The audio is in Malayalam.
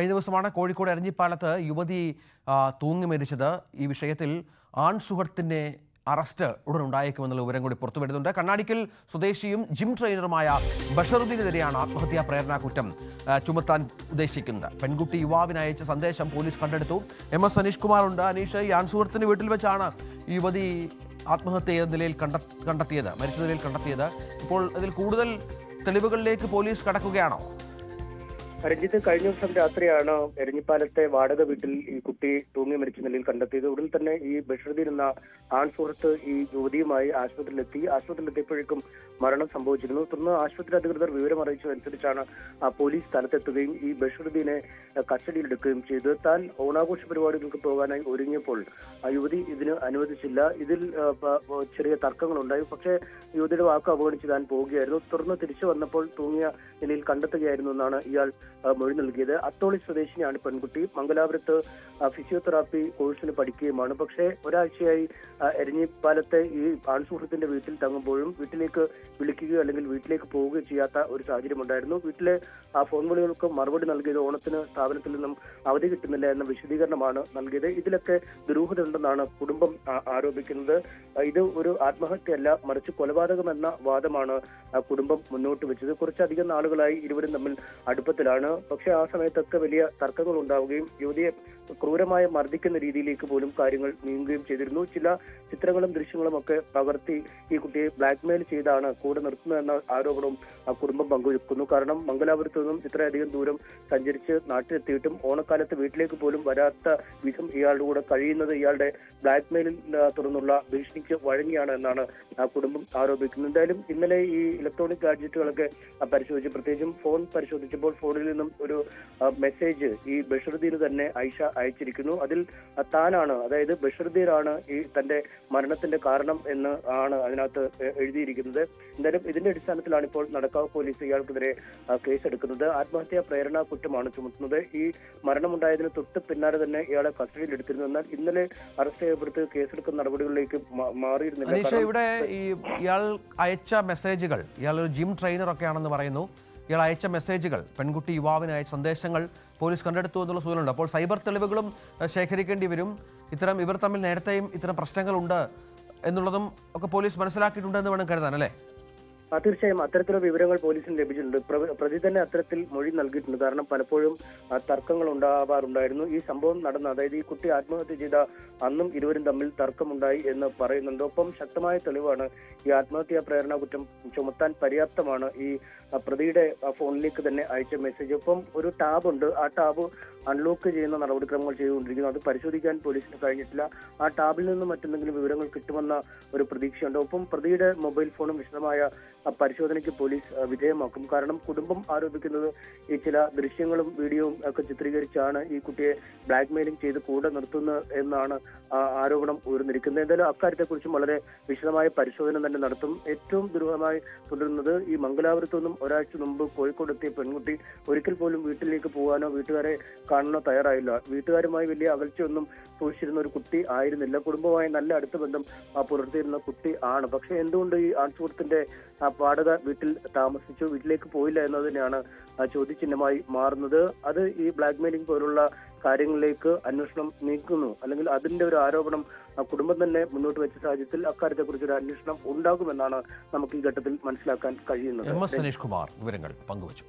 കഴിഞ്ഞ ദിവസമാണ് കോഴിക്കോട് എരഞ്ഞിപ്പാലത്ത് യുവതി തൂങ്ങി മരിച്ചത്. ഈ വിഷയത്തിൽ ആൺ സുഹൃത്തിന്റെ അറസ്റ്റ് ഉടൻ ഉണ്ടായേക്കുമെന്നുള്ള വിവരം കൂടി പുറത്തു വരുന്നുണ്ട്. കണ്ണാടിക്കൽ സ്വദേശിയും ജിം ട്രെയിനറുമായ ബഷറുദ്ദീനെതിരെയാണ് ആത്മഹത്യാ പ്രേരണ കുറ്റം ചുമത്താൻ ഉദ്ദേശിക്കുന്നത്. പെൺകുട്ടി യുവാവിന് അയച്ച സന്ദേശം പോലീസ് കണ്ടെടുത്തു. എം എസ് അനീഷ് കുമാറുണ്ട്. അനീഷ് ഈ ആൺ സുഹൃത്തിന്റെ വീട്ടിൽ വെച്ചാണ് യുവതി ആത്മഹത്യ നിലയിൽ കണ്ട കണ്ടെത്തിയത് മരിച്ച നിലയിൽ കണ്ടെത്തിയത്. ഇപ്പോൾ അതിൽ കൂടുതൽ തെളിവുകളിലേക്ക് പോലീസ് കടക്കുകയാണോ? രഞ്ജിത്ത് കഴിഞ്ഞ ദിവസം രാത്രിയാണ് എരഞ്ഞിപ്പാലത്തെ വാടക വീട്ടിൽ ഈ കുട്ടി തൂങ്ങി മരിച്ച നിലയിൽ കണ്ടെത്തിയത്. ഉടൻ തന്നെ ഈ ബഷീർദീൻ എന്ന ആൺ സുഹൃത്ത് ഈ യുവതിയുമായി ആശുപത്രിയിലെത്തി. ആശുപത്രിയിലെത്തിയപ്പോഴേക്കും മരണം സംഭവിച്ചിരുന്നു. തുടർന്ന് ആശുപത്രി അധികൃതർ വിവരം അറിയിച്ചതനുസരിച്ചാണ് പോലീസ് സ്ഥലത്തെത്തുകയും ഈ ബഷീറുദ്ദീനെ കസ്റ്റഡിയിലെടുക്കുകയും ചെയ്ത്. താൻ ഓണാഘോഷ പരിപാടികൾക്ക് പോകാനായി ഒരുങ്ങിയപ്പോൾ ആ യുവതി ഇതിന് അനുവദിച്ചില്ല. ഇതിൽ ചെറിയ തർക്കങ്ങളുണ്ടായി. പക്ഷേ യുവതിയുടെ വാക്ക് അവഗണിച്ച് താൻ പോവുകയായിരുന്നു. തുടർന്ന് തിരിച്ചു വന്നപ്പോൾ തൂങ്ങിയ നിലയിൽ കണ്ടെത്തുകയായിരുന്നു എന്നാണ് ഇയാൾ മൊഴി നൽകിയത്. അത്തോളി സ്വദേശിനിയാണ് പെൺകുട്ടി. മംഗലാപുരത്ത് ഫിസിയോതെറാപ്പി കോഴ്സിന് പഠിക്കുകയുമാണ്. പക്ഷേ ഒരാഴ്ചയായി എരഞ്ഞിപ്പാലത്തെ ഈ ആൺസുഹൃത്തിന്റെ വീട്ടിൽ തങ്ങുമ്പോഴും വീട്ടിലേക്ക് വിളിക്കുകയോ അല്ലെങ്കിൽ വീട്ടിലേക്ക് പോവുകയോ ചെയ്യാത്ത ഒരു സാഹചര്യം ഉണ്ടായിരുന്നു. വീട്ടിലെ ആ ഫോൺ വിളികൾക്ക് മറുപടി നൽകിയത് ഓണത്തിന് സ്ഥാപനത്തിൽ നിന്നും അവധി കിട്ടുന്നില്ല എന്ന വിശദീകരണമാണ് നൽകിയത്. ഇതിലൊക്കെ ദുരൂഹത ഉണ്ടെന്നാണ് കുടുംബം ആരോപിക്കുന്നത്. ഇത് ഒരു ആത്മഹത്യയല്ല മറിച്ച് കൊലപാതകം എന്ന വാദമാണ് കുടുംബം മുന്നോട്ട് വെച്ചത്. കുറച്ചധികം നാളുകളായി ഇരുവരും തമ്മിൽ അടുപ്പത്തിലാണ്. പക്ഷേ ആ സമയത്തൊക്കെ വലിയ തർക്കങ്ങൾ ഉണ്ടാവുകയും യുവതിയെ ക്രൂരമായി മർദ്ദിക്കുന്ന രീതിയിലേക്ക് പോലും കാര്യങ്ങൾ നീങ്ങുകയും ചെയ്തിരുന്നു. ചില ചിത്രങ്ങളും ദൃശ്യങ്ങളും ഒക്കെ പകർത്തി ഈ കുട്ടിയെ ബ്ലാക്ക്മെയിൽ ചെയ്താണ് കൂടെ നിർത്തുന്നതെന്ന ആരോപണവും ആ കുടുംബം പങ്കുവെക്കുന്നു. കാരണം മംഗലാപുരത്ത് നിന്നും ഇത്രയധികം ദൂരം സഞ്ചരിച്ച് നാട്ടിലെത്തിയിട്ടും ഓണക്കാലത്ത് വീട്ടിലേക്ക് പോലും വരാത്ത വിധം ഇയാളുടെ കൂടെ കഴിയുന്നത് ഇയാളുടെ ബ്ലാക്ക്മെയിലിൽ തുടർന്നുള്ള ഭീഷണിക്ക് വഴങ്ങിയാണ് എന്നാണ് ആ കുടുംബം ആരോപിക്കുന്നത്. എന്തായാലും ഇന്നലെ ഈ ഇലക്ട്രോണിക് ഗാഡ്ജറ്റുകളൊക്കെ പരിശോധിച്ച് പ്രത്യേകിച്ചും ഫോൺ പരിശോധിച്ചപ്പോൾ ഫോണിൽ നിന്നും ഒരു മെസ്സേജ് ഈ ബഷറുദ്ദീന് തന്നെ ഐഷ അയച്ചിരിക്കുന്നു. അതിൽ താനാണ് അതായത് ബഷീർദീറാണ് ഈ തന്റെ മരണത്തിന്റെ കാരണം എന്ന് ആണ് അതിനകത്ത് എഴുതിയിരിക്കുന്നത്. എന്തായാലും ഇതിന്റെ അടിസ്ഥാനത്തിലാണ് ഇപ്പോൾ നടക്കാവ് പോലീസ് ഇയാൾക്കെതിരെ കേസെടുക്കുന്നത്. ആത്മഹത്യാ പ്രേരണ കുറ്റമാണ് ചുമത്തുന്നത്. ഈ മരണമുണ്ടായതിന് തൊട്ട് പിന്നാലെ തന്നെ ഇയാളെ കസ്റ്റഡിയിൽ എടുത്തിരുന്നു എന്നാൽ ഇന്നലെ അറസ്റ്റ് ചെയ്യപ്പെടുത്ത് കേസെടുക്കുന്ന നടപടികളിലേക്ക് മാറിയിരുന്നില്ല. ഇവിടെ ഈ ഇയാൾ അയച്ച മെസ്സേജുകൾ ഇയാൾ ഒരു ജിം ട്രെയിനർ ഒക്കെ ആണെന്ന് പറയുന്നു. ഇയാൾ അയച്ച മെസ്സേജുകൾ പെൺകുട്ടി യുവാവിന് അയച്ച സന്ദേശങ്ങൾ പോലീസ് കണ്ടെടുത്തു എന്നുള്ള സൂചനയുണ്ട് അപ്പോൾ സൈബർ തെളിവുകളും ശേഖരിക്കേണ്ടി വരും. ഇത്തരം ഇവർ തമ്മിൽ നേരത്തെയും ഇത്തരം പ്രശ്നങ്ങളുണ്ട് എന്നുള്ളതും ഒക്കെ പോലീസ് മനസ്സിലാക്കിയിട്ടുണ്ടെന്ന് വേണം കരുതാൻ അല്ലേ? തീർച്ചയായും അത്തരത്തിലുള്ള വിവരങ്ങൾ പോലീസിന് ലഭിച്ചിട്ടുണ്ട്. പ്രതി തന്നെ അത്തരത്തിൽ മൊഴി നൽകിയിട്ടുണ്ട്. കാരണം പലപ്പോഴും തർക്കങ്ങൾ ഉണ്ടാവാറുണ്ടായിരുന്നു. ഈ സംഭവം നടന്ന അതായത് ഈ കുട്ടി ആത്മഹത്യ ചെയ്ത അന്നും ഇരുവരും തമ്മിൽ തർക്കമുണ്ടായി എന്ന് പറയുന്നുണ്ട്. ഒപ്പം ശക്തമായ തെളിവാണ് ഈ ആത്മഹത്യാ പ്രേരണ കുറ്റം ചുമത്താൻ പര്യാപ്തമാണ് ഈ പ്രതിയുടെ ഫോണിലേക്ക് തന്നെ അയച്ച മെസ്സേജ്. ഒപ്പം ഒരു ടാബ് ഉണ്ട്. ആ ടാബ് അൺലോക്ക് ചെയ്യുന്ന നടപടിക്രമങ്ങൾ ചെയ്തുകൊണ്ടിരിക്കുന്നു. അത് പരിശോധിക്കാൻ പോലീസിന് കഴിഞ്ഞിട്ടില്ല. ആ ടാബിൽ നിന്ന് മറ്റെന്തെങ്കിലും വിവരങ്ങൾ കിട്ടുമെന്ന ഒരു പ്രതീക്ഷയുണ്ട്. ഒപ്പം പ്രതിയുടെ മൊബൈൽ ഫോണും വിശദമായ പരിശോധനയ്ക്ക് പോലീസ് വിധേയമാക്കും. കാരണം കുടുംബം ആരോപിക്കുന്നത് ഈ ചില ദൃശ്യങ്ങളും വീഡിയോയും ഒക്കെ ചിത്രീകരിച്ചാണ് ഈ കുട്ടിയെ ബ്ലാക്ക്മെയിലിംഗ് ചെയ്ത് കൂടെ നിർത്തുന്നത് എന്നാണ് ആരോപണം ഉയർന്നിരിക്കുന്നത്. എന്തായാലും അക്കാര്യത്തെക്കുറിച്ചും വളരെ വിശദമായ പരിശോധന തന്നെ നടത്തും. ഏറ്റവും ദുരൂഹമായി തുടരുന്നത് ഈ മംഗലാപുരത്തു നിന്നും ഒരാഴ്ച മുമ്പ് കോഴിക്കോട് എത്തിയ പെൺകുട്ടി ഒരിക്കൽ പോലും വീട്ടിലേക്ക് പോകാനോ വീട്ടുകാരെ കാണാനോ തയ്യാറായില്ല. വീട്ടുകാരുമായി വലിയ അകൽച്ചയൊന്നും സൂക്ഷിച്ചിരുന്ന ഒരു കുട്ടി ആയിരുന്നില്ല. കുടുംബവുമായി നല്ല അടുത്ത ബന്ധം പുലർത്തിയിരുന്ന കുട്ടി ആണ്. പക്ഷെ എന്തുകൊണ്ട് ഈ ആൺസുഹൃത്തിന്റെ വാടക വീട്ടിൽ താമസിച്ചു വീട്ടിലേക്ക് പോയില്ല എന്നത് തന്നെയാണ് ചോദ്യചിഹ്നമായി മാറുന്നത്. അത് ഈ ബ്ലാക്ക് മെയിലിംഗ് പോലുള്ള കാര്യങ്ങളിലേക്ക് അന്വേഷണം നീക്കുന്നു. അല്ലെങ്കിൽ അതിന്റെ ഒരു ആരോപണം കുടുംബം തന്നെ മുന്നോട്ട് വെച്ച സാഹചര്യത്തിൽ അക്കാര്യത്തെക്കുറിച്ച് ഒരു അന്വേഷണം ഉണ്ടാകുമെന്നാണ് നമുക്ക് ഈ ഘട്ടത്തിൽ മനസ്സിലാക്കാൻ കഴിയുന്നത്. എം കുമാർ വിവരങ്ങൾ പങ്കുവച്ചു.